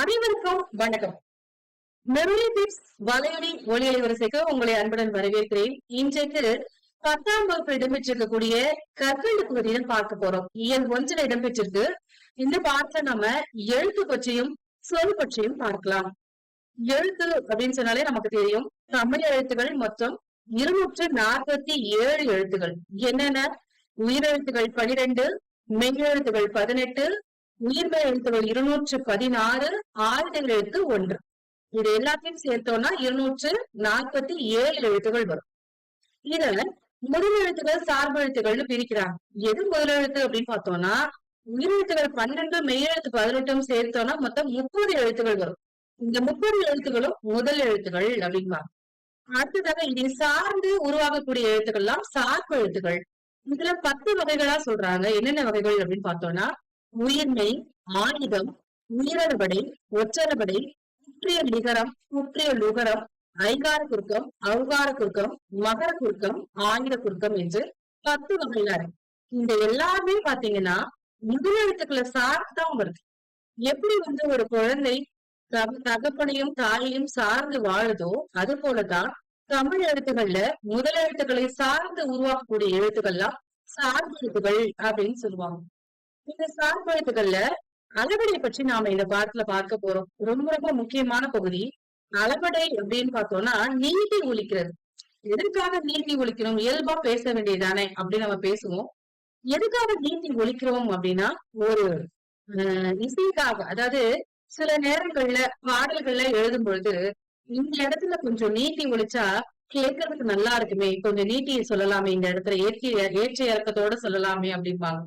அனைவருக்கும் வணக்கம். Memory tips வலையொலி ஒளியலை வரிசைக்கு உங்களை அன்புடன் வரவேற்கிறேன். இன்றைக்கு பத்தாம் வகுப்பு இடம்பெற்றிருக்கக்கூடிய கற்கண்டு பகுதியில் பார்க்க போறோம். இயல் ஒன்றில் இடம்பெற்றிருக்கு. இந்த பாடத்துல நம்ம எழுத்து பற்றியும் சொல் பற்றியும் பார்க்கலாம். எழுத்து அப்படின்னு சொன்னாலே நமக்கு தெரியும். தமிழ் எழுத்துகள் மொத்தம் இருநூற்று நாற்பத்தி ஏழு எழுத்துகள். என்னென்ன? உயிரெழுத்துகள் பனிரெண்டு மெய்யெழுத்துகள் பதினெட்டு உயிர்மெய் எழுத்துகள் இருநூற்று பதினாறு ஆயுதங்கள் எழுத்து ஒன்று. இது எல்லாத்தையும் சேர்த்தோம்னா இருநூற்று நாற்பத்தி ஏழு எழுத்துகள் வரும். இதுல முதல் எழுத்துக்கள் சார்பு எழுத்துக்கள்னு பிரிக்கிறாங்க. எது முதல் எழுத்து அப்படின்னு பார்த்தோம்னா உயிரெழுத்துகள் பன்னெண்டு மெய்யெழுத்து பதினெட்டும் சேர்த்தோம்னா மொத்தம் முப்பது எழுத்துகள் வரும். இந்த முப்பது எழுத்துகளும் முதல் எழுத்துகள் அப்படிம்பாங்க அடுத்ததாக இதை சார்ந்து உருவாகக்கூடிய எழுத்துக்கள்லாம் சார்பு எழுத்துக்கள். இதுல பத்து வகைகளா சொல்றாங்க. என்னென்ன வகைகள் அப்படின்னு பார்த்தோம்னா உயிர்மை ஆயுதம் உயிரணுபடை ஒற்றணுபடை குற்றிய நிகரம் குற்றிய லுகரம் ஐகார குறுக்கம் அவுகார குறுக்கம் மகர குறுக்கம் ஆயுத குறுக்கம் என்று பத்து வகையில இருக்கு. இந்த எல்லாருமே பாத்தீங்கன்னா முதலெழுத்துக்களை சார்ந்துதான் வருது. எப்படி வந்து ஒரு குழந்தை தக- தகப்பனையும் தாயையும் சார்ந்து வாழுதோ அது போலதான் தமிழ் எழுத்துக்கள்ல முதல் எழுத்துக்களை சார்ந்து உருவாக்கக்கூடிய எழுத்துக்கள்லாம் சார்பு எழுத்துக்கள் அப்படின்னு சொல்லுவாங்க. இந்த சார்பு எழுத்துக்கள்ல அளபடை பற்றி நாம இந்த பாடத்துல பார்க்க போறோம். ரொம்ப ரொம்ப முக்கியமான பகுதி. அளபடை அப்படின்னு பார்த்தோம்னா நீதி ஒழிக்கிறது. எதற்காக நீதி ஒழிக்கணும்? இயல்பா பேச வேண்டியதானே அப்படின்னு நம்ம பேசுவோம். எதுக்காக நீதி ஒழிக்கிறோம் அப்படின்னா ஒரு இசைக்காக அதாவது சில நேரங்கள்ல பாடல்கள்ல எழுதும் பொழுது இந்த இடத்துல கொஞ்சம் நீட்டி ஒழிச்சா கேட்கறதுக்கு நல்லா இருக்குமே. கொஞ்சம் நீட்டி சொல்லலாமே. இந்த இடத்துல ஏற்றி ஏற்ற இறக்கத்தோட சொல்லலாமே அப்படிம்பாங்க.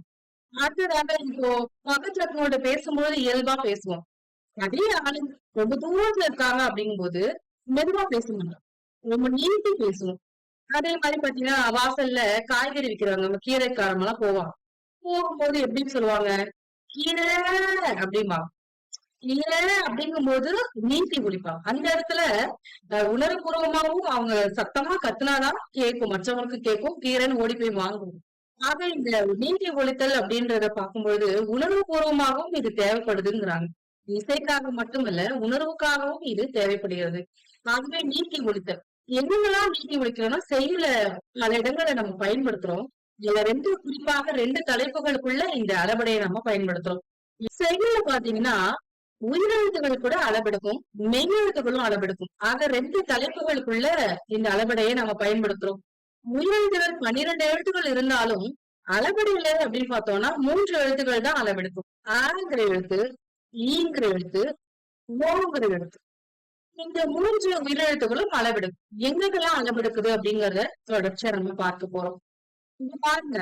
அடுத்ததாக இப்போ பக்கத்துல இருக்கவங்கள்ட்ட பேசும்போது இயல்பா பேசுவோம். அதே ஆளு ரொம்ப தூரத்துல இருக்காங்க அப்படிங்கும்போது மெதுவா பேச மாட்டோம் ரொம்ப நீட்டி பேசுவோம். அதே மாதிரி பாத்தீங்கன்னா வாசல்ல காய்கறி விற்கிறவங்க நம்ம கீரைக்காரங்க எல்லாம் போவாங்க. போகும்போது எப்படின்னு சொல்லுவாங்க? கீரை அப்படிமா கீரை அப்படிங்கும்போது நீட்டி குடிப்பாங்க. அந்த இடத்துல அஹ், உணர்வுபூர்வமாவும் அவங்க சத்தமா கத்துனாதான் கேட்கும் மற்றவங்களுக்கு கேட்கும் கீரைன்னு ஓடி போய் வாங்குவோம். ஆக இந்த நீட்டி ஒழித்தல் அப்படின்றத பார்க்கும்பொழுது உணர்வு பூர்வமாகவும் இது தேவைப்படுதுங்கிறாங்க. இசைக்காக மட்டுமல்ல உணர்வுக்காகவும் இது தேவைப்படுகிறது. ஆகவே நீட்டி ஒழித்தல் எங்கெல்லாம் நீட்டி ஒழிக்கிறோம்னா செய்யுள பல இடங்களை நம்ம பயன்படுத்துறோம். இதுல ரெண்டு குறிப்பாக ரெண்டு தலைப்புகளுக்குள்ள இந்த அளபடையை நம்ம பயன்படுத்துறோம். செய்யுள்ல பாத்தீங்கன்னா உயிரெழுத்துகள் கூட அளவெடுக்கும் மெய்யெழுத்துகளும் அளவெடுக்கும் ஆக ரெண்டு தலைப்புகளுக்குள்ள இந்த அளபடையை நம்ம பயன்படுத்துறோம். உயிரெழுத்துகள் பன்னிரண்டு எழுத்துக்கள் இருந்தாலும் அளபடியில அப்படின்னு பார்த்தோம்னா மூன்று எழுத்துக்கள் தான் அளவெடுக்கும். ஆங்கிற எழுத்து ஈங்கிற எழுத்து ஓங்கிற எழுத்து. இந்த மூன்று உயிரெழுத்துகளும் அளவெடுக்கும். எங்கெல்லாம் அளவெடுக்குது அப்படிங்கறத தொடர்ச்சியா நம்ம பார்க்க போறோம். இங்க பாருங்க.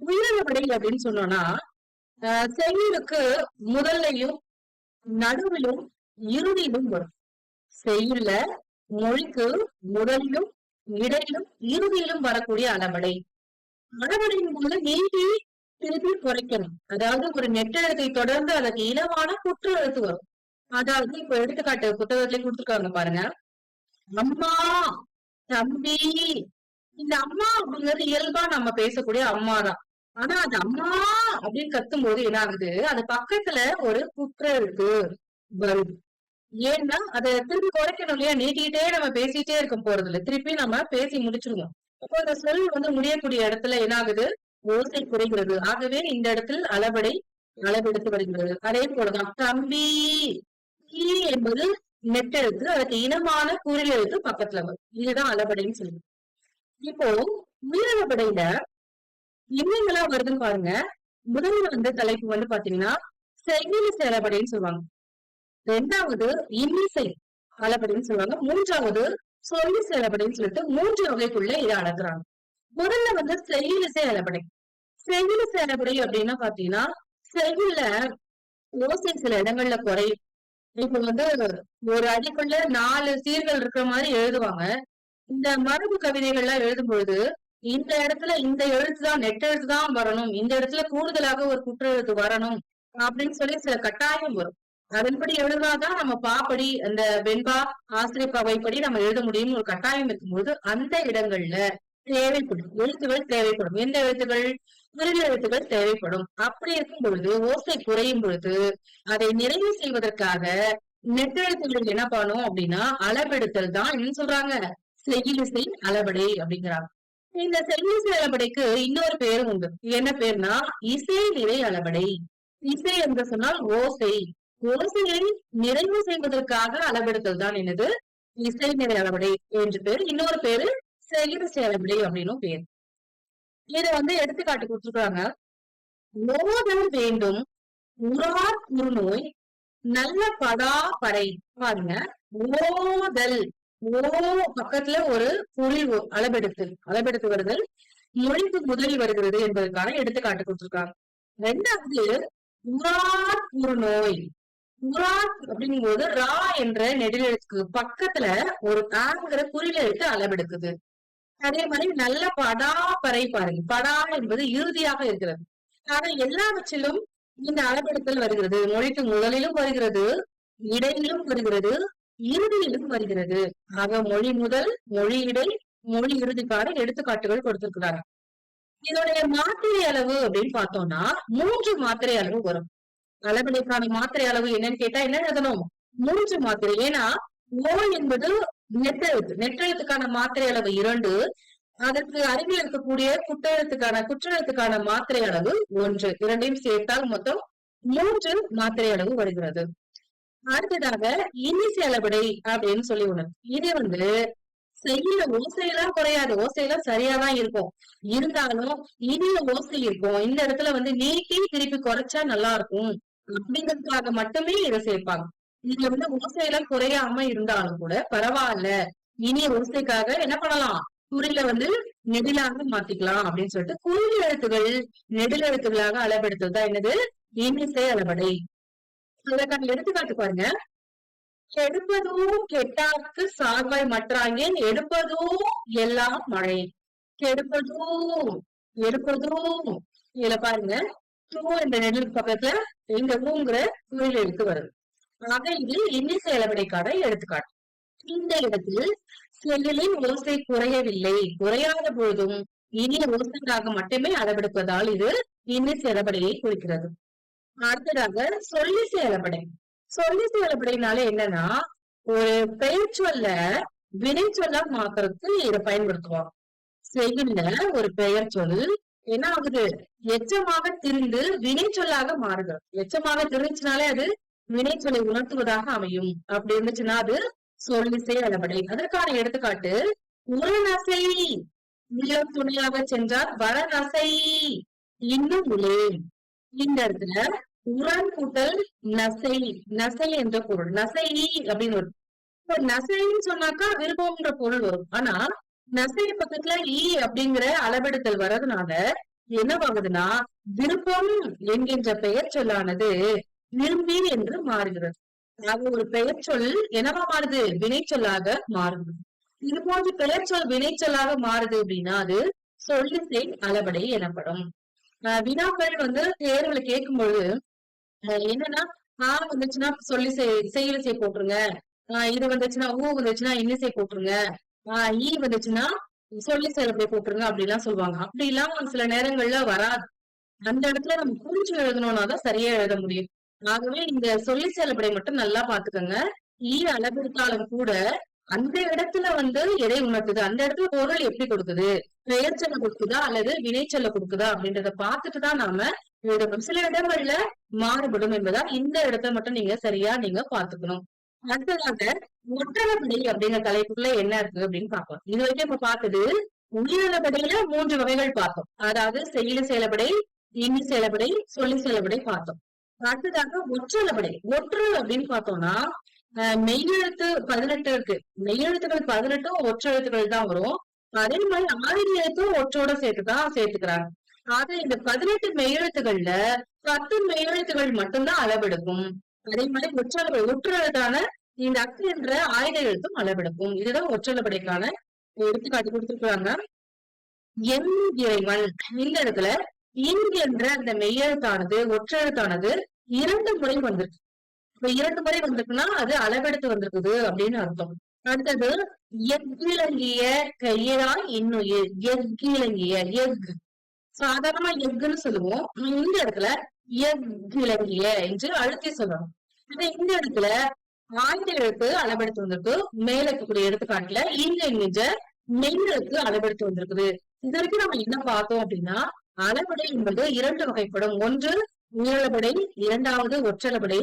உயிரிழப்படை அப்படின்னு சொன்னோம்னா ஆஹ் செய்யுளுக்கு முதல்லையும் நடுவிலும் இறுதியிலும் வரும். செய்யுள்ள மொழிக்கு முதலிலும் இடையிலும் இறுதியிலும் வரக்கூடிய அளபடை அளபடையின் போது நீட்டி திருப்பி குறைக்கணும். அதாவது ஒரு நெட்டழுத்தை தொடர்ந்து அதற்கு இனமான குற்ற எழுத்து வரும். அதாவது இப்ப எடுத்துக்காட்டு புத்தகத்திலே கொடுத்துருக்காங்க பாருங்க. அம்மா தம்பி. இந்த அம்மா அப்படிங்கிறது இயல்பா நம்ம பேசக்கூடிய அம்மா தான் ஆனா அது அம்மா அப்படின்னு கத்தும் போது என்ன ஆகுது அது பக்கத்துல ஒரு குற்ற எழுத்து வருது. ஏன்னா அதை திருப்பி குறைக்கணும் இல்லையா? நீட்டிக்கிட்டே நம்ம பேசிட்டே இருக்க போறது இல்ல திருப்பி நம்ம பேசி முடிச்சிருவோம். அப்போ அந்த சொல் வந்து முடியக்கூடிய இடத்துல என்ன ஆகுது ஓசை குறைகிறது. ஆகவே இந்த இடத்தில் அளபடை அளவெடுத்து வருகிறது. அதே போலதான் தம்பி கீ என்பது நெட்டெழுத்து அதுக்கு இனமான குரல் எழுத்து பக்கத்துல வரும். இதுதான் அளபடைன்னு சொல்லுவோம் இப்போ உயிரளபடையில என்னங்களா வருதுன்னு பாருங்க. முதல்ல வந்து தலைப்பு வந்து பாத்தீங்கன்னா செயல் செயலபடைன்னு சொல்லுவாங்க. ரெண்டாவது இன்னிசை அளபடின்னு சொல்லுவாங்க. மூன்றாவது சொல்லி அளபடின்னு சொல்லிட்டு மூன்று வகைக்குள்ள இதை அளக்குறாங்க. முதல்ல வந்து செய்யுளிசை அளபடை செய்யுளிசை அளபடை அப்படின்னா பாத்தீங்கன்னா செய்யுள்ல ஓசை சில இடங்கள்ல குறையும். இப்ப வந்து ஒரு அடிக்குள்ள நாலு சீர்கள் இருக்கிற மாதிரி எழுதுவாங்க. இந்த மரபு கவிதைகள்லாம் எழுதும் பொழுது இந்த இடத்துல இந்த எழுத்து தான் நெட்டெழுத்து தான் வரணும். இந்த இடத்துல கூடுதலாக ஒரு குற்றெழுத்து வரணும் அப்படின்னு சொல்லி சில கட்டாயம் வரும். அதன்படி எழுதினாதான் நம்ம பாப்படி அந்த வெண்பா ஆசிரியர் வைப்படி நம்ம எழுத முடியும் ஒரு கட்டாயம் இருக்கும்போது அந்த இடங்கள்ல தேவைப்படும். எழுத்துகள் தேவைப்படும். எந்த எழுத்துகள் விருது எழுத்துக்கள் தேவைப்படும். அப்படி இருக்கும் பொழுது ஓசை குறையும் பொழுது அதை நிறைவு செய்வதற்காக நெட்டெழுத்துகள் என்ன பண்ணும் அப்படின்னா அளவெடுத்தல் தான் என்ன சொல்றாங்க. செய்யிலிசை அளவடை அப்படிங்கிறாங்க. இந்த செய்யிலிசை அளவடைக்கு இன்னொரு பேரும் உண்டு. என்ன பேர்னா இசை நிறை அளவடை இசை என்று சொன்னால் ஓசை. ஓசையை நிறைவு செய்வதற்காக அளவெடுத்தல் தான் என்னது? இசை நிறை என்று பேர். இன்னொரு பேரு செயலிசை அளவடை அப்படின்னும் பேர். இத வந்து எடுத்துக்காட்டு கொடுத்துருக்காங்க. மோதல் வேண்டும். உறார் குறுநோய் நல்ல படா படை. பாருங்க. ஓதல் ஓ பக்கத்துல ஒரு பொருள் அளபெடுத்து அளபெடுத்து வருதல். மொழிக்கு முதலில் வருகிறது என்பதற்கான எடுத்துக்காட்டு கொடுத்திருக்காங்க. ரெண்டாவது உரார் குறுநோய் உராத் அப்படிங்கும் போது ரா என்ற நெடிலெழுத்துக்கு பக்கத்துல ஒரு ஆங்கிற குறில் எழுத்து அளவெடுக்குது. அதே மாதிரி நல்ல படா பறை பாருங்க. படா என்பது இறுதியாக இருக்கிறது. ஆனா எல்லாவற்றிலும் இந்த அளவெடுத்தல் வருகிறது. மொழிக்கு முதலிலும் வருகிறது இடையிலும் வருகிறது இறுதியிலும் வருகிறது. ஆக மொழி முதல் மொழி இடை மொழி இறுதிக்கான எடுத்துக்காட்டுகள் கொடுத்திருக்கிறாங்க. இதோடைய மாத்திரை அளவு அப்படின்னு பார்த்தோம்னா மூன்று மாத்திரை அளவு வரும். அளவிடைக்கான மாத்திரை அளவு என்னன்னு கேட்டா என்ன எழுதணும் மூன்று மாத்திரை. ஏன்னா ஓ என்பது நெற்றெழுத்து நெற்றெழுத்துக்கான மாத்திரை அளவு இரண்டு. அதற்கு அருகில் இருக்கக்கூடிய குற்றெழுத்துக்கான குற்றெழுத்துக்கான மாத்திரை அளவு ஒன்று. இரண்டையும் சேர்த்தால் மொத்தம் மூன்று மாத்திரை அளவு வருகிறது. அடுத்ததாக இன்னிசை அளவடை அப்படின்னு சொல்லி ஒண்ணு. இது வந்து செய்யல ஓசையெல்லாம் குறையாது. ஓசையெல்லாம் சரியாதான் இருக்கும். இருந்தாலும் இனிய ஓசை இருக்கும். இந்த இடத்துல வந்து நீட்டி திருப்பி குறைச்சா நல்லா இருக்கும். அப்படிங்கிறதுக்காக மட்டுமே இதை சேர்ப்பாங்க. இதுல வந்து ஓசையெல்லாம் குறையாம இருந்தாலும் கூட பரவாயில்ல. இனி ஓசைக்காக என்ன பண்ணலாம்? குறில வந்து நெடிலாக மாத்திக்கலாம் அப்படின்னு சொல்லிட்டு குறில் எழுத்துகள் நெடில் எழுத்துகளாக அளவெடுத்தது என்னது? இனிசை அளவடை. அதற்கான எடுத்துக்காட்டு பாருங்க. கெடுப்பதும் கெட்டார்க்கு சார்வாய் மற்றாங்கே எடுப்பதும் எல்லாம் மழை. கெடுப்பதும் எடுப்பதும். இதுல பாருங்க. டூ இந்த நெல்லுக்கு பக்கத்துல இந்த ஊங்கிற குயில் எழுத்து வருது ஆக இது இன்னிசை அளவடைக்கான எடுத்துக்காட்டு. இந்த இடத்தில் செயலின் ஓசை குறையவில்லை. குறையாத பொழுதும் இனிய ஓசைக்காக மட்டுமே அளவெடுப்பதால் இது இன்னிசை அளபடையை குறிக்கிறது. அடுத்ததாக சொல்லிசை செயலப்படை சொல்லிசை செயலப்படைனால என்னன்னா ஒரு பெயர் சொல்ல வினை சொல்லா மாத்துறதுக்கு இதை பயன்படுத்துவாங்க. செய்யுள்ள ஒரு பெயர் சொல் என்ன ஆகுது எச்சமாக திரிந்து வினை சொல்லாக மாறுகிறது. எச்சமாக திரிச்சுனாலே அது வினை சொல்லை உணர்த்துவதாக அமையும். அப்படி இருந்துச்சுன்னா அது சொல்லிசை அளபடை. அதற்கான எடுத்துக்காட்டு உரநசை நிலம் துணையாக சென்றால் வளநசை இன்னும் உலே இந்த இடத்துல உரன் கூட்டல் நசை நசை என்ற பொருள். நசை அப்படின்னு வரும். இப்ப நசைன்னு சொன்னாக்கா விருப்பம்ன்ற பொருள் வரும். ஆனா நசை பக்கத்துல ஈ அப்படிங்கிற அளவெடுத்தல் வர்றதுனால என்னவாகுதுன்னா விருப்பம் என்கின்ற பெயர் சொல்லானது விரும்பி என்று மாறுகிறது. ஆக ஒரு பெயர் சொல் என்னவா மாறுது? வினைச்சொல்லாக மாறுது இது போன்ற பெயர் சொல் வினைச்சொல்லாக மாறுது அப்படின்னா அது சொல்லிசை அளவடை எனப்படும். ஆஹ் வினாக்கள் வந்து தேர்வுல கேட்கும் பொழுது ஆஹ் என்னன்னா ஆ வந்துச்சுன்னா சொல்லி செயலிசை போட்டுருங்க. ஆஹ் இது வந்துச்சுன்னா ஊ வந்துச்சுன்னா இன்னிசை போட்டுருங்க. ஆஹ் ஈ e வந்துச்சுன்னா சொல்லி செயல்படி போட்டுருங்க அப்படிலாம் சொல்லுவாங்க. அப்படி இல்லாம சில நேரங்கள்ல வராது. அந்த இடத்துல நம்ம புரிஞ்சு எழுதணும்னா தான் சரியா எழுத முடியும். ஆகவே இந்த சொல்லி செயல்படை மட்டும் நல்லா பாத்துக்கோங்க ஈ e அளவெடுத்தாலும் கூட அந்த இடத்துல வந்து எதை உணர்த்துது? அந்த இடத்துல பொருள் எப்படி கொடுக்குது? பெயர் சொல்ல கொடுக்குதா? அல்லது வினை கொடுக்குதா? அப்படின்றத பார்த்துட்டு தான் நாம எழுதணும். சில இடங்கள்ல மாறுபடும் என்பதால் இந்த இடத்த மட்டும் நீங்க சரியா நீங்க பாத்துக்கணும் அடுத்ததாக ஒற்றளப்படை அப்படிங்கிற தலைப்புக்குள்ள என்ன இருக்கு அப்படின்னு பார்ப்போம். இது வரைக்கும் இப்ப பார்த்தது உயிரிழப்படையில மூன்று வகைகள் பார்த்தோம். அதாவது செயல செயலப்படை இனி செயலப்படை சொல்லி செயலப்படை பார்த்தோம். அடுத்ததாக ஒற்றளபடை ஒற்று அப்படின்னு பார்த்தோம்னா மெய்யெழுத்து பதினெட்டு இருக்கு. மெய்யெழுத்துக்கள் பதினெட்டும் ஒற்றெழுத்துக்கள் தான் வரும். அதே மாதிரி ஆயிரம் எழுத்தும் ஒற்றோட சேர்த்துதான் சேர்த்துக்கிறாங்க. ஆக இந்த பதினெட்டு மெய்யெழுத்துகள்ல பத்து மெய்யெழுத்துகள் மட்டும்தான் அளவெடுக்கும். அதே மாதிரி ஒற்றளவு ஒற்றெழுத்தான இந்த அக்கு என்ற ஆயுத எழுத்தும் அளவெடுக்கும் இதுதான் ஒற்றளபடைக்கான எடுத்துக்காட்டு கொடுத்துருக்காங்க என் இறைவன் இந்த இடத்துல இன் என்ற அந்த மெய்யெழுத்தானது ஒற்றெழுத்தானது இரண்டு முறை வந்திருக்கு. இப்ப இரண்டு முறை வந்திருக்குன்னா அது அளவெடுத்து வந்திருக்குது அப்படின்னு அர்த்தம். அடுத்தது எஃகிழங்கிய கையராய் இன்னுயிர் எஃகிலங்கிய எஃகு. சாதாரணமா எஃகுன்னு சொல்லுவோம். இந்த இடத்துல எஃகிலங்கிய என்று அழுத்தி சொல்லணும். இந்த இடத்துல ஆங்கில எழுத்து அளவெடுத்து வந்திருக்கு. மேல இருக்கக்கூடிய எடுத்துக்காட்டுல இங்க நிஜ மெய்களுக்கு அளவெடுத்து வந்திருக்குது. இது வரைக்கும் நம்ம என்ன பார்த்தோம் அப்படின்னா அளபடை என்பது இரண்டு வகைப்படும். ஒன்று உயரளபடை இரண்டாவது ஒற்றளபடை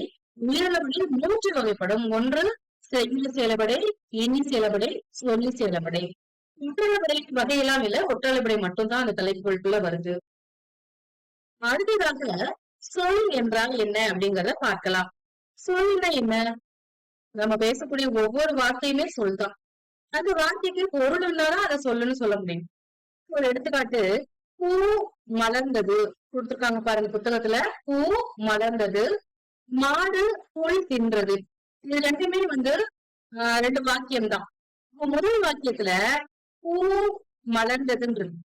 உயரளபடை மூன்று வகைப்படும். ஒன்று செய்யுள் செயலபடை இனி செயலபடை சொல்லி செயலபடை ஒற்றளபடை வகையெல்லாம் இல்ல ஒற்றளபடை மட்டும்தான் அந்த தலைப்புகளுக்குள்ள வருது. அடுத்ததாக சொல் என்றால் என்ன அப்படிங்கறத பார்க்கலாம். சொல்னா என்ன? நம்ம பேசக்கூடிய ஒவ்வொரு வார்த்தையுமே சொல்தான். அந்த வார்த்தைக்கு பொருள் இருந்தாதான் அதை சொல்லுன்னு சொல்ல முடியும். ஒரு எடுத்துக்காட்டு பூ மலர்ந்தது. கொடுத்திருக்காங்க பாருங்க புத்தகத்துல. பூ மலர்ந்தது. மாடு புல் தின்றது. இது ரெண்டுமே வந்து ஆஹ் ரெண்டு வாக்கியம் தான் முதல் வாக்கியத்துல பூ மலர்ந்ததுன்றது.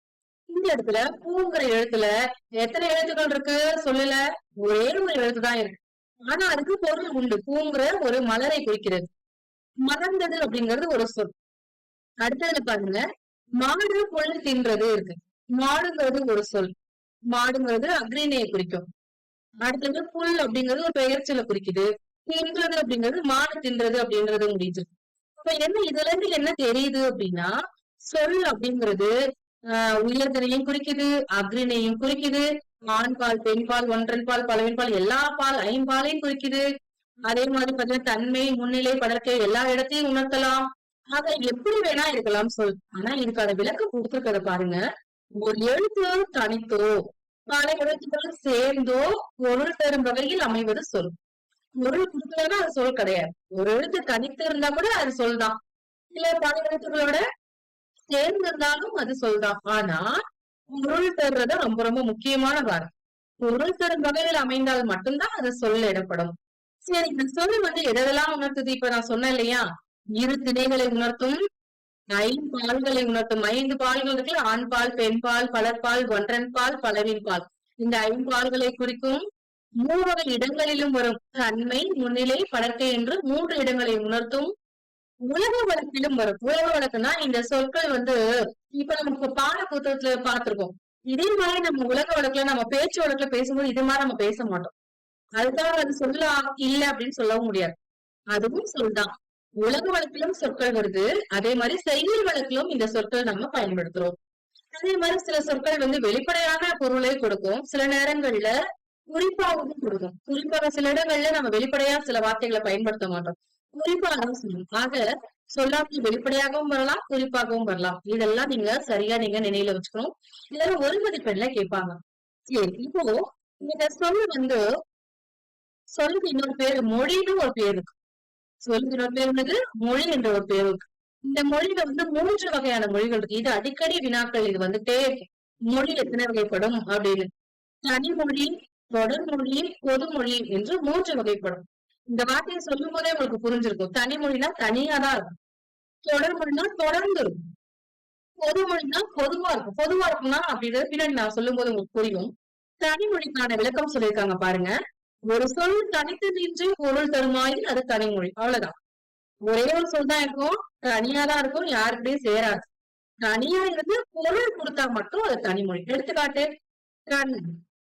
இந்த இடத்துல பூங்கிற எழுத்துல எத்தனை எழுத்துக்கள் இருக்கு? சொல்லல. ஒரே ஒரு எழுத்து தான் இருக்கு. ஆனா அதுக்கு பொருள் உண்டு. பூங்கிற ஒரு மலரை குறிக்கிறது. மலர்ந்தது அப்படிங்கிறது ஒரு சொல். அடுத்ததுல பாருங்க. மாடு புல் தின்றது இருக்கு. மாடுங்கிறது ஒரு சொல். மாடுங்கிறது அக்ரிணையை குறிக்கும். அடுத்தது புல் அப்படிங்கிறது ஒரு பெயர்ச்சலை குறிக்குது. தின்றது அப்படிங்கிறது மாடு தின்றது அப்படின்றது முடியுது. இப்ப என்ன இதுல இருந்து என்ன தெரியுது அப்படின்னா சொல் அப்படிங்கிறது ஆஹ் உயர்தனையும் குறிக்குது அக்ரிணையும் குறிக்குது ஆண் பால் பெண் பால் ஒன்றன் பால் பலவின் பால் எல்லா பால் ஐம்பாலையும் குறிக்குது. அதே மாதிரி பாத்தீங்கன்னா தன்மை முன்னிலை படர்க்கை எல்லா இடத்தையும் உணர்த்தலாம். ஆக எப்படி வேணா இருக்கலாம் சொல். ஆனா இதுக்கான விளக்கம் கொடுத்துருக்கத பாருங்க. ஒரு எழுத்து தனித்தோ பல எழுத்துக்கள் சேர்ந்தோ பொருள் தரும் வகையில் அமைவது சொல். பொருள் கொடுக்கலன்னா அது சொல் கிடையாது. ஒரு எழுத்து தனித்து இருந்தா கூட அது சொல் தான் இல்ல பல எழுத்துக்களோட சேர்ந்து இருந்தாலும் அது சொல் தான் ஆனா பொருள் தருறது ரொம்ப ரொம்ப முக்கியமான வாரம் பொருள் தரும் வகையில் அமைந்தால் மட்டும்தான் அது சொல் இடப்படும். சரி இந்த சொல் வந்து எதெல்லாம் உணர்த்துது? இப்ப நான் சொன்னேன் இல்லையா? இரு திணைகளை உணர்த்தும் ஐம்பால்களை உணர்த்தும். ஐந்து பால்கள் இருக்குல்ல? ஆண் பால் பெண் பால் பலர்பால் ஒன்றன் பால் பலவின் பால். இந்த ஐம்பால்களை குறிக்கும் மூவகை இடங்களிலும் வரும் தன்மை முன்னிலை படர்க்கை என்று மூன்று இடங்களை உணர்த்தும். உலக வழக்கிலும் வரும். உலக வழக்குனா இந்த சொற்கள் வந்து இப்ப நமக்கு பாட புத்தகத்துல பார்த்திருக்கோம். இதே மாதிரி நம்ம உலக வழக்குல நம்ம பேச்சு வழக்குல பேசும்போது இது மாதிரி நம்ம பேச மாட்டோம். அதுக்காக அது சொல்ல இல்ல அப்படின்னு சொல்லவும் முடியாது. அதுவும் சொல்தான். உலக வழக்கிலும் சொற்கள் வருது. அதே மாதிரி செயல் வழக்கிலும் இந்த சொற்கள் நம்ம பயன்படுத்துறோம். அதே மாதிரி சில சொற்கள் வந்து வெளிப்படையான பொருளை கொடுக்கும். சில நேரங்கள்ல குறிப்பாகவும் கொடுக்கும். குறிப்பாக சில இடங்கள்ல நம்ம வெளிப்படையா சில வார்த்தைகளை பயன்படுத்த மாட்டோம். குறிப்பாக சொல்லும் ஆக சொல்லாமல் வெளிப்படையாகவும் வரலாம் குறிப்பாகவும் வரலாம். இதெல்லாம் நீங்க சரியா நீங்க நினைவுல வச்சுக்கணும். இதெல்லாம் ஒரு மதிப்பெண்ல கேட்பாங்க. சரி இப்போ இந்த சொல்லு வந்து சொல்லுக்கு இன்னொரு பேர் மொழின்னு ஒரு பேர் இருக்கு. சொல்லுக்கு இன்னொரு பேர் என்னது? மொழி என்ற ஒரு பேர் இருக்கு. இந்த மொழியில வந்து மூன்று வகையான மொழிகள் இருக்கு. இது அடிக்கடி வினாக்கள் இது வந்துட்டே மொழி எத்தனை வகைப்படும் அப்படின்னு. தனிமொழி தொடர்மொழி பொதுமொழி என்று மூன்று வகைப்படும். இந்த வார்த்தையை சொல்லும் போதே உங்களுக்கு புரிஞ்சிருக்கும். தனி மொழினா தனியா தான் இருக்கும் தொடர்மொழினா தொடர்ந்து இருக்கும். பொதுமொழினா பொதுவா இருக்கும். பொதுவா இருக்கும்னா அப்படின்றது பின்னாடி நான் சொல்லும் போது உங்களுக்கு புரியும். தனிமொழிக்கான விளக்கம் சொல்லியிருக்காங்க பாருங்க. ஒரு சொல் தனித்து நின்று பொருள் தருமாயில் அது தனிமொழி அவ்வளவுதான். ஒரே ஒரு சொல் தான் இருக்கும். தனியா தான் இருக்கும். யாருக்கிட்டையும் சேராது. தனியா இருந்து பொருள் கொடுத்தா மட்டும் அது தனிமொழி எடுத்துக்காட்டு கண்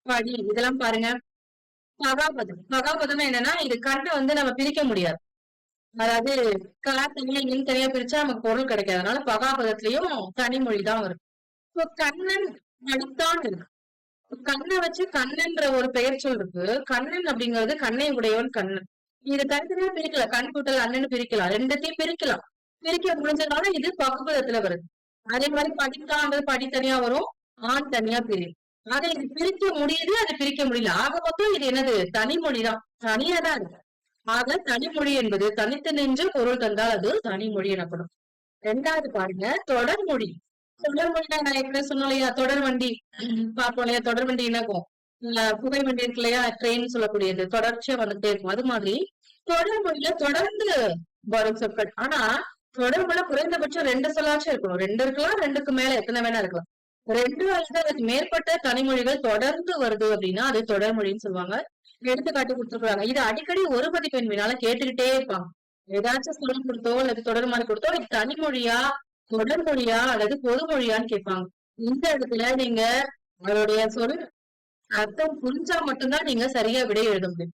படி. இதெல்லாம் பாருங்க. பகாபதம் பகாபதம் என்னன்னா இது கண்டு வந்து நம்ம பிரிக்க முடியாது. அதாவது கலா தனியா இன் தனியா பிரிச்சா நமக்கு பொருள் கிடைக்காது. அதனால பகாபதத்திலயும் தனிமொழி தான் வரும். இப்போ கண்ணன் படித்தான் இருக்கு. கண்ணை வச்சு கண்ணன்ற ஒரு பெயர் சொல் இருக்கு. கண்ணன் அப்படிங்கிறது கண்ணை உடையவன் கண்ணன். இது தனித்தனியா பிரிக்கல கண் கூட்டல் அண்ணன் பிரிக்கலாம். ரெண்டத்தையும் பிரிக்கலாம். பிரிக்க முடிஞ்சதுனால இது பகுபதத்துல வருது. அதே மாதிரி படித்தான்றது படி தனியா வரும். ஆண் தனியா பிரியும். அதை இது பிரிக்க முடியுது அது பிரிக்க முடியல. ஆக மொத்தம் இது என்னது? தனிமொழிதான் தனியா தான் இருக்கு. ஆக தனிமொழி என்பது தனித்து நின்று பொருள் தந்தால் அது தனிமொழி எனப்படும். ரெண்டாவது பாருங்க தொடர்மொழி தொடர்மொழினா நான் ஏற்கனவே சொன்னோம் இல்லையா? தொடர் வண்டி. பார்ப்போம் இல்லையா? தொடர் வண்டி என்னக்கும் புகை வண்டி இருக்கு இல்லையா? ட்ரெயின் சொல்லக்கூடியது. தொடர்ச்சியா வந்துட்டே இருக்கும். அது மாதிரி தொடர்மொழியில தொடர்ந்து வரும் சொற்கள். ஆனா தொடர்புல குறைந்தபட்சம் ரெண்டு சொல்லாச்சும் இருக்கணும். ரெண்டு இருக்கலாம் ரெண்டுக்கு மேல எத்தனை வேணா இருக்கலாம். ரெண்டு அல்லது அதுக்கு மேற்பட்ட தனிமொழிகள் தொடர்ந்து வருது அப்படின்னா அது தொடர்மொழின்னு சொல்லுவாங்க. எடுத்துக்காட்டு கொடுத்துருக்காங்க இது அடிக்கடி ஒரு மதிப்பெண் வினால கேட்டுக்கிட்டே இருப்பாங்க. ஏதாச்சும் சொல் கொடுத்தோ அல்லது தொடர் மாதிரி கொடுத்தோ இது தனிமொழியா தொடர்மொழியா அல்லது பொதுமொழியான்னு கேட்பாங்க. இந்த இடத்துல நீங்க அவருடைய சொல் அர்த்தம் புரிஞ்சா மட்டும்தான் நீங்க சரியா விடை எழுத முடியும்.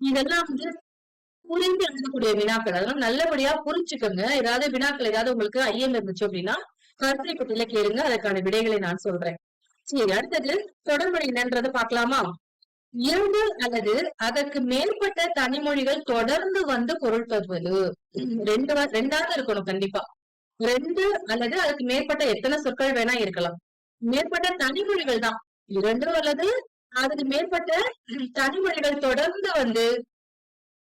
இதெல்லாம் வந்து புரிந்து எழுதக்கூடிய வினாக்கள். அதெல்லாம் நல்லபடியா புரிஞ்சுக்கோங்க. ஏதாவது வினாக்கள் ஏதாவது உங்களுக்கு ஐயம் இருந்துச்சு அப்படின்னா கருத்தை பட்டியல கேளுங்க அதற்கான விடைகளை நான் சொல்றேன். சரி அடுத்தது தொடர்பு என்னன்றதை பார்க்கலாமா? இரண்டு அல்லது அதற்கு மேற்பட்ட தனிமொழிகள் தொடர்ந்து வந்து பொருள் தருவது ரெண்டு ரெண்டாவது இருக்கணும் கண்டிப்பா. ரெண்டு அல்லது அதுக்கு மேற்பட்ட எத்தனை சொற்கள் வேணா இருக்கலாம். மேற்பட்ட தனிமொழிகள் தான். இரண்டு அல்லது அதுக்கு மேற்பட்ட தனிமொழிகள் தொடர்ந்து வந்து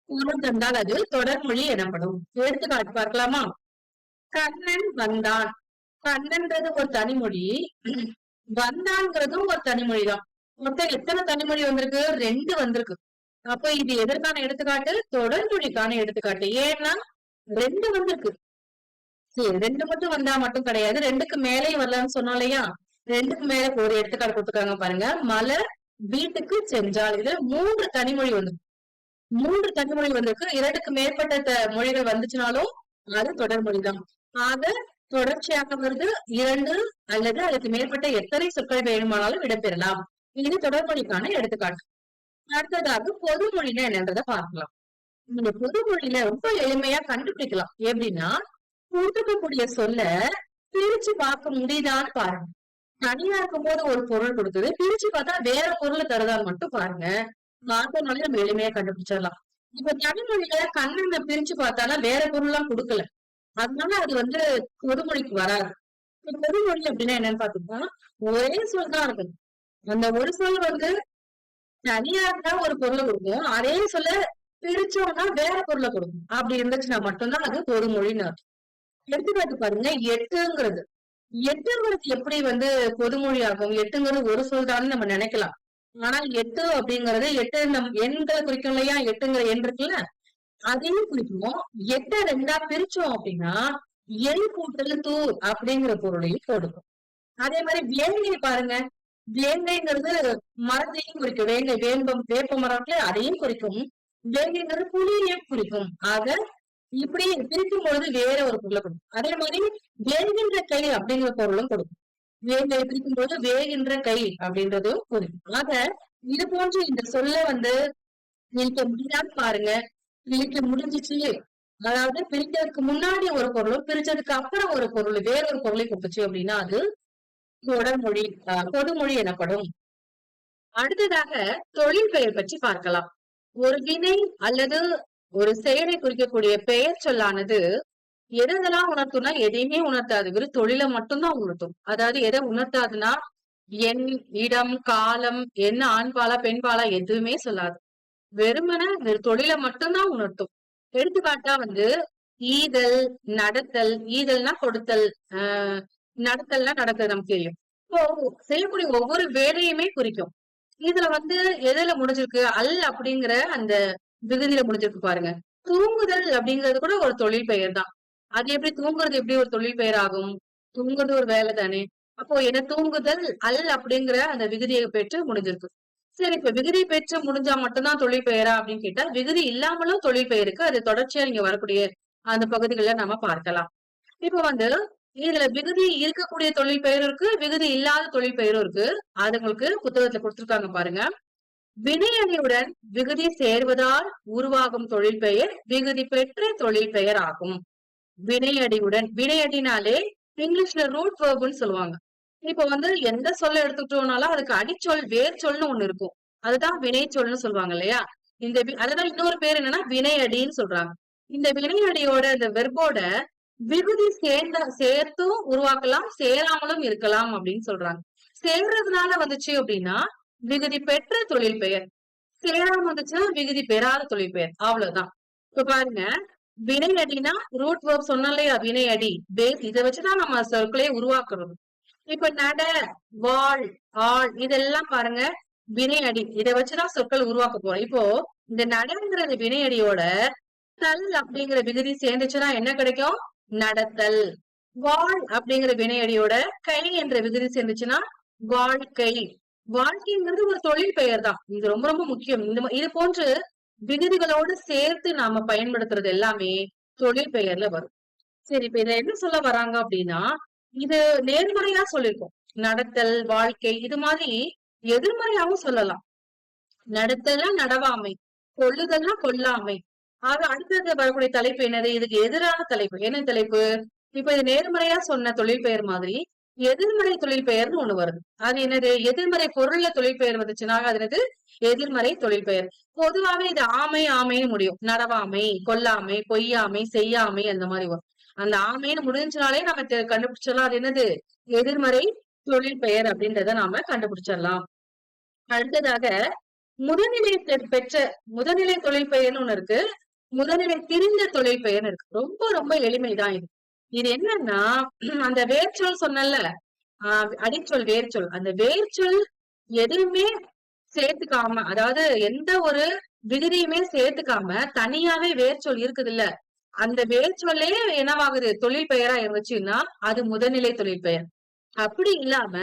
பொருள் தந்தால் அது தொடர்மொழி எனப்படும். எடுத்துக்காட்டு பார்க்கலாமா? கண்ணன் வந்தான். கண்ணன்றது ஒரு தனிமொழி வந்தான்ங்கிறதும் ஒரு தனிமொழி தான் மொத்தம் எத்தனை தனிமொழி வந்திருக்கு? ரெண்டு வந்திருக்கு. அப்போ இது எதற்கான எடுத்துக்காட்டு? தொடர்மொழிக்கான எடுத்துக்காட்டு. ஏன்னா ரெண்டு வந்திருக்கு. சரி ரெண்டு மட்டும் வந்தா மட்டும் கிடையாது. ரெண்டுக்கு மேலேயும் வரலாம்னு சொன்னோம் இல்லையா? ரெண்டுக்கு மேல ஒரு எடுத்துக்காட்டு கொடுத்துருக்காங்க பாருங்க. மலர் வீட்டுக்கு சென்றால். இதுல மூன்று தனிமொழி வந்து மூன்று தனிமொழி வந்திருக்கு. இரண்டுக்கு மேற்பட்ட மொழிகள் வந்துச்சுனாலும் அது தொடர்மொழி தான் ஆக தொடர்ச்சியாக வருது இரண்டு அல்லது அதுக்கு மேற்பட்ட எத்தனை சொற்கள் வேணுமானாலும் இடம்பெறலாம். இது தொடர்மொழிக்கான எடுத்துக்காட்டு. அடுத்ததாக பொதுமொழினா என்னன்றத பார்க்கலாம். இந்த பொதுமொழியில ரொம்ப எளிமையா கண்டுபிடிக்கலாம். எப்படின்னா கொடுத்துக்கக்கூடிய சொல்ல பிரிச்சு பார்க்க முடியுதான்னு பாருங்க. தனியா இருக்கும் போது ஒரு பொருள் கொடுத்தது பிரிச்சு பார்த்தா வேற பொருளை தருதான்னு மட்டும் பாருங்க. பார்த்தோம்னாலே நம்ம எளிமையா கண்டுபிடிச்சிடலாம். இப்ப தனிமொழியில கண்ணங்க பிரிச்சு பார்த்தாலும் வேற பொருள் எல்லாம் கொடுக்கல. அதனால அது வந்து பொதுமொழிக்கு வராது. பொதுமொழி அப்படின்னா என்னன்னு பாத்தீங்கன்னா ஒரே சொல் தான் இருக்கும். அந்த ஒரு சொல் வந்து தனியா இருந்தா ஒரு பொருளை கொடுக்கும். அதே சொல்ல பிரிச்சோம்னா வேற பொருளை கொடுக்கும். அப்படி இருந்துச்சுன்னா மட்டும்தான் அது பொதுமொழின்னு அர்த்தம். எடுத்துக்காட்டு பாருங்க எட்டுங்கிறது. எட்டுங்கிறது எப்படி வந்து பொதுமொழி ஆகும் எட்டுங்கிறது ஒரு சொல் தான் நம்ம நினைக்கலாம். ஆனால் எட்டு அப்படிங்கறது எட்டு நம் எண்களை குறிக்கும் இல்லையா? எட்டுங்கிற எண் இருக்குல்ல? அதையும் குறிக்கும் எட்ட ரெண்டா பிரிச்சோம் அப்படின்னா எல் கூட்டல் தூர் அப்படிங்கிற பொருளையும் கொடுக்கும் அதே மாதிரி வேங்கை பாருங்க. வேங்கைங்கிறது மரத்தையும் குறிக்கும். வேங்கை வேம்பம் வேப்ப மரத்துல அதையும் குறிக்கும். வேங்கைங்கிறது புலியையும் குறிக்கும். ஆக இப்படி பிரிக்கும் பொழுது வேற ஒரு பொருளை கொடுக்கும். அதே மாதிரி வேகின்ற கை அப்படிங்கிற பொருளும் கொடுக்கும். வேங்கை பிரிக்கும் போது வேகின்ற கை அப்படின்றதும் குறிக்கும் ஆக இது போன்று இந்த சொல்ல வந்து நீங்க முடியாது பாருங்க. பிரிக்க முடிஞ்சிச்சு. அதாவது பிரிக்கிறதுக்கு முன்னாடி ஒரு பொருளும் பிரிச்சதுக்கு அப்புறம் ஒரு பொருள் வேற ஒரு பொருளை கொடுத்துச்சு அப்படின்னா அது தொடர்மொழி ஆஹ் பொதுமொழி எனப்படும். அடுத்ததாக தொழில் பெயர் பற்றி பார்க்கலாம். ஒரு வினை அல்லது ஒரு செயலை குறிக்கக்கூடிய பெயர் சொல்லானது எதெல்லாம் உணர்த்தும்னா எதையுமே உணர்த்தாது. வெறும் தொழிலை மட்டும்தான் உணர்த்தும். அதாவது எதை உணர்த்தாதுன்னா எண் இடம் காலம் என்ன ஆண்பாலா பெண்பாலா எதுவுமே சொல்லாது. வெறுமன தொழிலை மட்டும்தான் உணர்த்தும். எடுத்துக்காட்டா வந்து ஈதல் நடத்தல் ஈதல்னா கொடுத்தல் ஆஹ் நடத்தல்னா நடத்தல் நமக்கு தெரியும். இப்போ செய்யக்கூடிய ஒவ்வொரு வேலையுமே குறிக்கும். இதுல வந்து எதுல முடிஞ்சிருக்கு? அல் அப்படிங்கிற அந்த விகுதியில முடிஞ்சிருக்கு பாருங்க. தூங்குதல் அப்படிங்கிறது கூட ஒரு தொழில் பெயர் தான். அது எப்படி தூங்குறது? எப்படி ஒரு தொழில் பெயர் ஆகும் தூங்குறது ஒரு வேலை தானே அப்போ என்ன தூங்குதல் அல் அப்படிங்கிற அந்த விகுதியை பெற்று முடிஞ்சிருக்கு. சரி இப்ப விகுதி பெற்று முடிஞ்சா மட்டும்தான் தொழில் பெயரா அப்படின்னு கேட்டா விகுதி இல்லாமலும் தொழில் பெயருக்கு அது தொடர்ச்சியா இங்க வரக்கூடிய அந்த பகுதிகளை நம்ம பார்க்கலாம். இப்ப வந்து இதுல விகுதி இருக்கக்கூடிய தொழில் பெயரும் இருக்கு விகுதி இல்லாத தொழில் பெயரும் இருக்கு. அது உங்களுக்கு புத்தகத்துல கொடுத்திருக்காங்க பாருங்க. வினையணியுடன் விகுதி சேர்வதால் உருவாகும் தொழில் பெயர் விகுதி பெற்ற தொழில் பெயர் ஆகும் வினையடியுடன் வினையடினாலே இங்கிலீஷ்ல ரூட் வேர்புன்னு சொல்லுவாங்க. இப்ப வந்து எந்த சொல்ல எடுத்துக்கிட்டோம்னாலும் அதுக்கு அடிச்சொல் வேர் சொல்னு ஒண்ணு இருக்கும். அதுதான் வினை சொல்னு சொல்லுவாங்க இல்லையா? இந்த வி- அதுதான் இன்னொரு பேர் என்னன்னா வினையடின்னு சொல்றாங்க. இந்த வினையடியோட இந்த வெர்போட விகுதி சேர்ந்த சேர்த்தும் உருவாக்கலாம் சேராமலும் இருக்கலாம் அப்படின்னு சொல்றாங்க. சேர்றதுனால வந்துச்சு அப்படின்னா விகுதி பெற்ற தொழில் பெயர். சேராம வந்துச்சுன்னா விகுதி பெறாத தொழில் பெயர். அவ்வளவுதான். இப்ப பாருங்க வினை அடினா ரூட் வேர்ப் சொன்னோம் இல்லையா? வினை அடி பேஸ் இதை வச்சுதான் நம்ம சொற்களை உருவாக்குறோம். இப்ப நட வாழ் ஆள் இதெல்லாம் பாருங்க. வினை அடி இதை வச்சுதான் சொற்கள் உருவாக்க போறோம். இப்போ இந்த நடங்கிற வினையடியோட வினை அடியோட தல் அப்படிங்கிற விகுதி சேர்ந்துச்சுன்னா என்ன கிடைக்கும்? நடத்தல். வாழ் அப்படிங்கிற வினையடியோட கை என்ற விகுதி சேர்ந்துச்சுன்னா வாழ்க்கை. வாழ்க்கைங்கிறது ஒரு தொழில் பெயர் தான் இது ரொம்ப ரொம்ப முக்கியம். இந்த இது போன்று விகுதிகளோடு சேர்த்து நாம பயன்படுத்துறது எல்லாமே தொழில் பெயர்ல வரும். சரி இப்ப இதை என்ன சொல்ல வராங்க அப்படின்னா இது நேர்மறையா சொல்லிருக்கோம். நடத்தல் வாழ்க்கை இது மாதிரி எதிர்மறையாவும் சொல்லலாம். நடத்தல்னா நடவாமை கொள்ளுதல்னா கொல்லாமை ஆக அடுத்தது வரக்கூடிய தலைப்பு என்னது? இதுக்கு எதிரான தலைப்பு. என்ன தலைப்பு? இப்ப இது நேர்மறையா சொன்ன தொழில் பெயர் மாதிரி எதிர்மறை தொழில் பெயர்னு ஒண்ணு வருது. அது என்னது? எதிர்மறை பொருள்ல தொழில் பெயர் வந்துச்சுன்னா அது என்னது? எதிர்மறை தொழில் பெயர். பொதுவாவே இது ஆமை ஆமைன்னு முடியும். நடவாமை கொல்லாமை பொய்யாமை செய்யாமை அந்த மாதிரி வரும். அந்த ஆமைன்னு முடிஞ்சினாலே நம்ம கண்டுபிடிச்சிடலாம். அது என்னது? எதிர்மறை தொழில் பெயர் அப்படின்றத நாம கண்டுபிடிச்சிடலாம். அடுத்ததாக முதுநிலை பெற்ற முதநிலை தொழில் பெயர்னு ஒண்ணு இருக்கு. முதநிலை திரிந்த தொழில் பெயர்னு இருக்கு. ரொம்ப ரொம்ப எளிமைதான் இது. இது என்னன்னா அந்த வேர்ச்சொல் சொன்னல ஆஹ் அடிச்சொல் வேர்ச்சொல். அந்த வேர்ச்சொல் எதுவுமே சேர்த்துக்காம அதாவது எந்த ஒரு விகுதியுமே சேர்த்துக்காம தனியாவே வேர்ச்சொல் இருக்குது இல்ல அந்த வேர்ச்சொல்லே என்னவாகுது? தொழில் பெயரா இருந்துச்சுன்னா அது முதல்நிலை தொழில் பெயர். அப்படி இல்லாம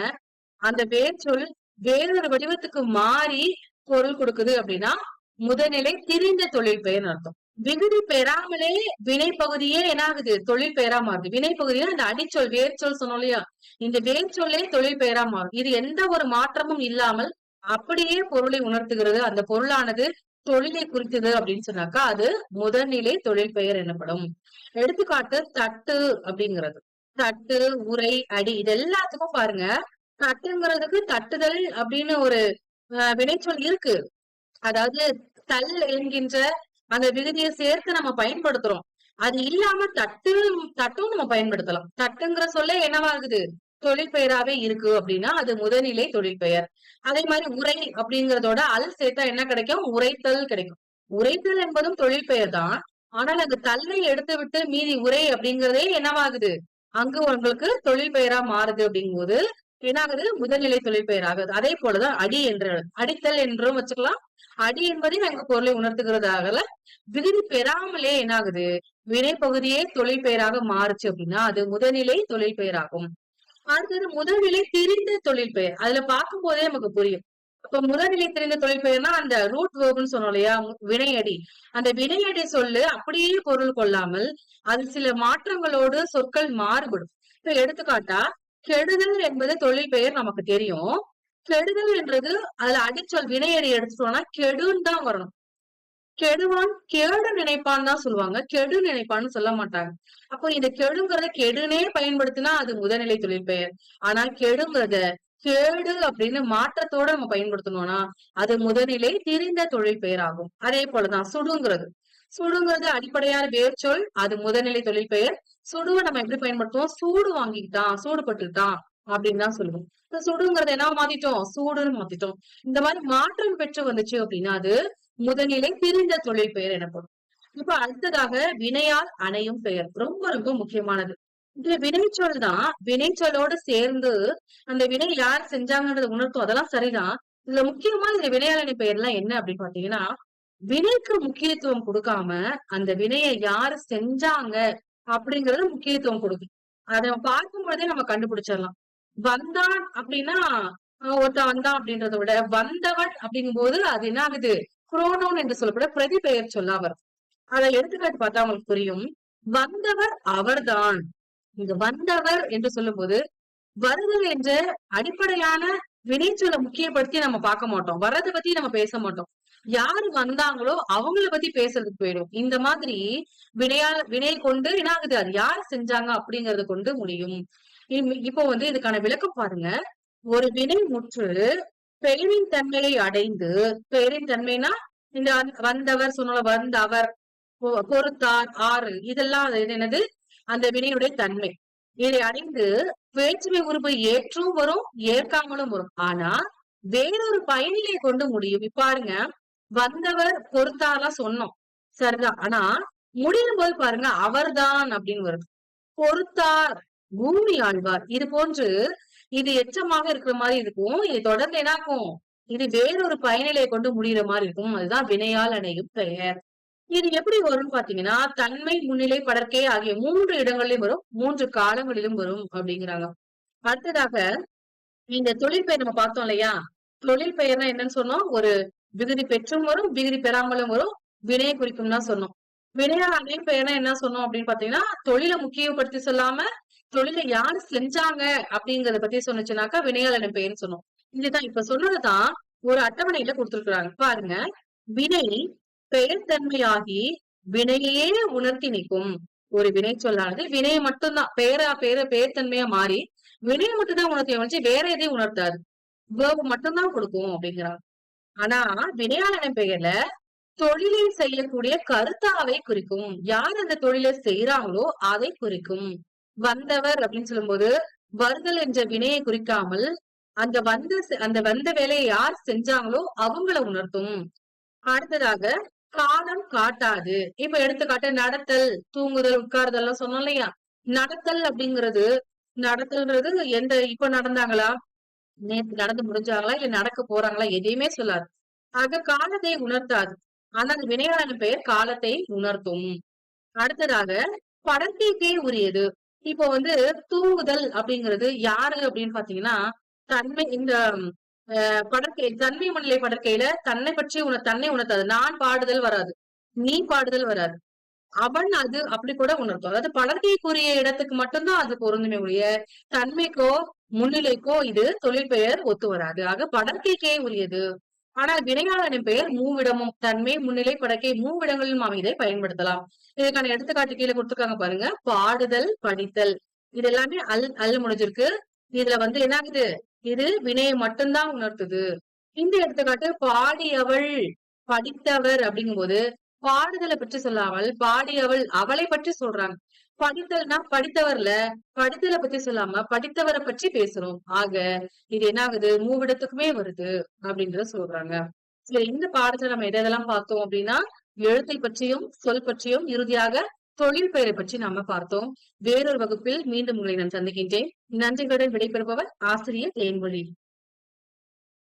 அந்த வேர்ச்சொல் வேறொரு வடிவத்துக்கு மாறி பொருள் கொடுக்குது அப்படின்னா முதல்நிலை திரிந்த தொழில் பெயர்னு அர்த்தம். விகுதி பெறாமலே வினை பகுதியே என்ன ஆகுது தொழில் பெயரா மாறுது. வினைப்பகுதியே அந்த அடிச்சொல் வேர்ச்சொல் சொன்னோம் இல்லையா? இந்த வேர்ச்சொல்லே தொழில் பெயரா மாறும். இது எந்த ஒரு மாற்றமும் இல்லாமல் அப்படியே பொருளை உணர்த்துகிறது. அந்த பொருளானது தொழிலை குறித்தது அப்படின்னு சொன்னாக்கா அது முதல்நிலை தொழில் பெயர் எனப்படும். எடுத்துக்காட்டு தட்டு அப்படிங்கிறது. தட்டு உரை அடி இது எல்லாத்துக்கும் பாருங்க. தட்டுங்கிறதுக்கு தட்டுதல் அப்படின்னு ஒரு வினைச்சொல் இருக்கு. அதாவது தல் என்கின்ற அந்த விகுதியை சேர்த்து நம்ம பயன்படுத்துறோம். அது இல்லாம தட்டு தட்டும் நம்ம பயன்படுத்தலாம். தட்டுங்கிற சொல்ல தொழில் பெயராவே இருக்கு அப்படின்னா அது முதல்நிலை தொழிற்பெயர். அதே மாதிரி உரை அப்படிங்கறதோட அல் சேர்த்தா என்ன கிடைக்கும்? உரைத்தல் கிடைக்கும். உரைத்தல் என்பதும் தொழில் பெயர் தான். ஆனால் அந்த தல்லை எடுத்து விட்டு மீதி உரை அப்படிங்கறதே என்னவாகுது? அங்கு உங்களுக்கு தொழில் பெயரா மாறுது அப்படிங்கும்போது என்னாகுது? முதல்நிலை தொழில் பெயர் ஆகுது. அதே போலதான் அடி என்று அடித்தல் என்றும் வச்சுக்கலாம். அடி என்பதே நாங்க பொருளை உணர்த்துகிறதாகல விகுதி பெறாமலே என்னாகுது? வினை பகுதியே தொழில் பெயராக மாறுச்சு அப்படின்னா அது முதல்நிலை தொழில் பெயராகும் அடுத்தது முதல்நிலை திரிந்த தொழில் பெயர். அதுல பார்க்கும் போதே நமக்கு புரியும். இப்ப முதல்நிலை தெரிந்த தொழில் பெயர்னா அந்த ரூட் வேர்ப்னு சொன்னோம் இல்லையா? வினையடி. அந்த வினையடி சொல்லு அப்படியே பொருள் கொள்ளாமல் அது சில மாற்றங்களோடு சொற்கள் மாறுபடும். இப்ப எடுத்துக்காட்டா கெடுதல் என்பது தொழில் பெயர் நமக்கு தெரியும். கெடுதல் என்றது அதுல அடிச்சொல் வினையடி எடுத்துட்டோம்னா கெடுன்னு தான் வரணும். கெடுவான் கேடு நினைப்பான் தான் சொல்லுவாங்க. கெடு நினைப்பான்னு சொல்ல மாட்டாங்க. அப்போ இந்த கெடுங்கிறத கெடுனே பயன்படுத்தினா அது முதநிலை தொழில் பெயர் ஆனால் கெடுங்கிறத கேடு அப்படின்னு மாற்றத்தோட நம்ம பயன்படுத்தணும்னா அது முதல்நிலை திரிந்த தொழில் பெயர் ஆகும். அதே போலதான் சுடுங்கிறது. சுடுங்கிறது அடிப்படையான வேர்ச்சொல் அது முதநிலை தொழில் பெயர் சுடுவை நம்ம எப்படி பயன்படுத்துவோம்? சூடு வாங்கிக்கிட்டான் சூடு பட்டுக்கிட்டான் அப்படின்னு தான் சொல்லுவோம். இப்ப சுடுங்கிறது என்ன மாத்திட்டோம்? சூடுன்னு மாத்திட்டோம். இந்த மாதிரி மாற்றம் பெற்று வந்துச்சு அப்படின்னா அது முதநிலை திரிந்த தொழில் பெயர் எனப்படும். இப்ப அடுத்ததாக வினையால் அணையும் பெயர். ரொம்ப ரொம்ப முக்கியமானது. இந்த வினைச்சொல் தான் வினைச்சொலோட சேர்ந்து அந்த வினை யார் செஞ்சாங்கன்றத உணர்த்தும். அதெல்லாம் சரிதான். இதுல முக்கியமா இந்த வினையாளனை பெயர் எல்லாம் என்ன அப்படின்னு பாத்தீங்கன்னா வினைக்கு முக்கியத்துவம் கொடுக்காம அந்த வினையை யாரு செஞ்சாங்க அப்படிங்கறது முக்கியத்துவம் கொடுக்கும். அதை பார்க்கும் பொழுதே நம்ம கண்டுபிடிச்சிடலாம். வந்தான் அப்படின்னா ஒருத்தன் வந்தான் அப்படின்றத விட வந்தவன் அப்படிங்கும்போது அது என்ன ஆகுது குரோனோன் என்று சொல்லப்பட பிரதி பெயர் சொல்லா வரும் அதை எடுத்துக்காட்டு பார்த்தா அவங்களுக்கு புரியும். வந்தவர் அவர்தான். இங்க வந்தவர் என்று சொல்லும் போது வருதல் என்ற அடிப்படையான வினைச்சொலை முக்கியப்படுத்தி நம்ம பார்க்க மாட்டோம். வரதை பத்தி நம்ம பேச மாட்டோம். யாரு வந்தாங்களோ அவங்கள பத்தி பேசுறதுக்கு போயிடும். இந்த மாதிரி வினையால் வினை கொண்டு என்ன ஆகுது அது யார் செஞ்சாங்க அப்படிங்கறத கொண்டு முடியும். இம்- இப்போ வந்து இதுக்கான விளக்கம் பாருங்க. ஒரு வினை முற்று பெயரின் தன்மையை அடைந்து பெயரின் தன்மைனா இந்த வந்தவர் சொன்ன வந்தவர் பொறுத்தார் ஆறு இதெல்லாம் அது என்னது? அந்த வினையுடைய தன்மை. இதை அடைந்து வேற்றுமை உறுப்பு ஏற்றும் வரும் ஏற்காமலும் வரும். ஆனா வேறொரு பயனிலை கொண்டு முடியும். பாருங்க வந்தவர் பொறுத்தாரெல்லாம் சொன்னோம். சரிதான் ஆனா முடியும் போது பாருங்க அவர்தான் அப்படின்னு வருது. பொறுத்தார் பூமி ஆழ்வார். இது போன்று இது எச்சமாக இருக்கிற மாதிரி இருக்கும். இது தொடர்ந்து என்னாக்கும் இது வேறொரு பயனிலையை கொண்டு முடிகிற மாதிரி இருக்கும். அதுதான் வினையால் அணையும் பெயர். இது எப்படி வரும்னு பாத்தீங்கன்னா தன்மை முன்னிலை படர்க்கை ஆகிய மூன்று இடங்களிலும் வரும். மூன்று காலங்களிலும் வரும் அப்படிங்கிறாங்க. அடுத்ததாக இந்த தொழில் பெயர் நம்ம பார்த்தோம் இல்லையா? தொழில் பெயர்னா என்னன்னு சொன்னோம். ஒரு விகுதி பெற்றும் வரும் விகுதி பெறாமலும் வரும். வினையை குறிக்கும் தான் சொன்னோம். வினையால் அணையும் பெயர்னா என்ன சொன்னோம் அப்படின்னு பாத்தீங்கன்னா தொழிலை முக்கியப்படுத்தி சொல்லாம தொழிலை யாரு செஞ்சாங்க அப்படிங்கறத பத்தி சொன்னுச்சுனாக்கா வினையாளன் பெயர்னு சொன்னோம். இதுதான் இப்ப சொன்னதுதான் ஒரு அட்டவணையில கொடுத்துருக்குறாங்க. பாருங்க. வினை பெயர் தன்மையாகி வினையே உணர்த்தி நிற்கும் ஒரு வினை சொல்லானது வினையை மட்டும்தான். பெயரா பெயர பெயர் தன்மையா மாறி வினையை மட்டும்தான் உணர்த்தி அமைச்சு வேற எதையும் உணர்த்தாது. வேர்வு மட்டும்தான் கொடுக்கும் அப்படிங்கிறாங்க. ஆனா வினையாளன் பெயர்ல தொழிலை செய்யக்கூடிய கருத்தாவை குறிக்கும். யார் அந்த தொழிலை செய்யறாங்களோ அதை குறிக்கும். வந்தவர் அப்படின்னு சொல்லும்போது வருதல் என்ற வினையை குறிக்காமல் அந்த வந்த அந்த வந்த வேலையை யார் செஞ்சாங்களோ அவங்கள உணர்த்தும். அடுத்ததாக காலம் காட்டாது. இப்ப எடுத்துக்காட்டு நடத்தல் தூங்குதல் உட்கார்தல் எல்லாம் சொன்னோம் இல்லையா? நடத்தல் அப்படிங்கிறது நடத்தல்ன்றது எந்த இப்ப நடந்தாங்களா? நேற்று நடந்து முடிஞ்சாங்களா? இல்ல நடக்க போறாங்களா? எதையுமே சொல்லாது. ஆக காலத்தை உணர்த்தாது. ஆனால் வினையாளன் பெயர் காலத்தை உணர்த்தும். அடுத்ததாக படற்கைக்கே உரியது. இப்போ வந்து தூங்குதல் அப்படிங்கிறது யாரு அப்படின்னு பாத்தீங்கன்னா தன்மை இந்த படற்கை தன்மை மண்டலை படற்கையில தன்னை பற்றி உன தன்னை உணர்த்தாது. நான் பாடுதல் வராது. நீ பாடுதல் வராது. அவன் அது அப்படி கூட உணர்த்தும். அதாவது படற்கைக்குரிய இடத்துக்கு மட்டும்தான் அது பொருந்துமே உடைய தன்மைக்கோ முன்னிலைக்கோ இது தொழில் பெயர் ஒத்து வராது. ஆக படற்கைக்கே உரியது. ஆனால் வினையாளனின் பெயர் மூவிடமும் தன்மை முன்னிலை படக்கை மூவிடங்களிலும் அமைதை பயன்படுத்தலாம். இதுக்கான எடுத்துக்காட்டு கீழே கொடுத்துருக்காங்க பாருங்க. பாடுதல் படித்தல். இது எல்லாமே அல் அல் முடிஞ்சிருக்கு. இதுல வந்து என்ன ஆகுது இது வினையை மட்டும்தான் உணர்த்துது. இந்த எடுத்துக்காட்டு பாடியவள் படித்தவர் அப்படிங்கும் போது பாடுதலை பற்றி சொல்லாமல் பாடியவள் அவளை பற்றி சொல்றாங்க. படித்தல்னா படித்தவர்ல படித்தலை பத்தி சொல்லாம படித்தவரை பற்றி பேசுறோம். ஆக இது என்ன ஆகுது மூவிடத்துக்குமே வருது அப்படின்றத சொல்றாங்க. சரி இந்த பாடத்துல நம்ம எதெல்லாம் பார்த்தோம் அப்படின்னா எழுத்தை பற்றியும் சொல் பற்றியும் இறுதியாக தொழில் பெயரை பற்றி நாம பார்த்தோம். வேறொரு வகுப்பில் மீண்டும் உங்களை நான் சந்திக்கின்றேன். நன்றிகளுடன் விடைபெறுபவர் ஆசிரியர் தேன்மொழி.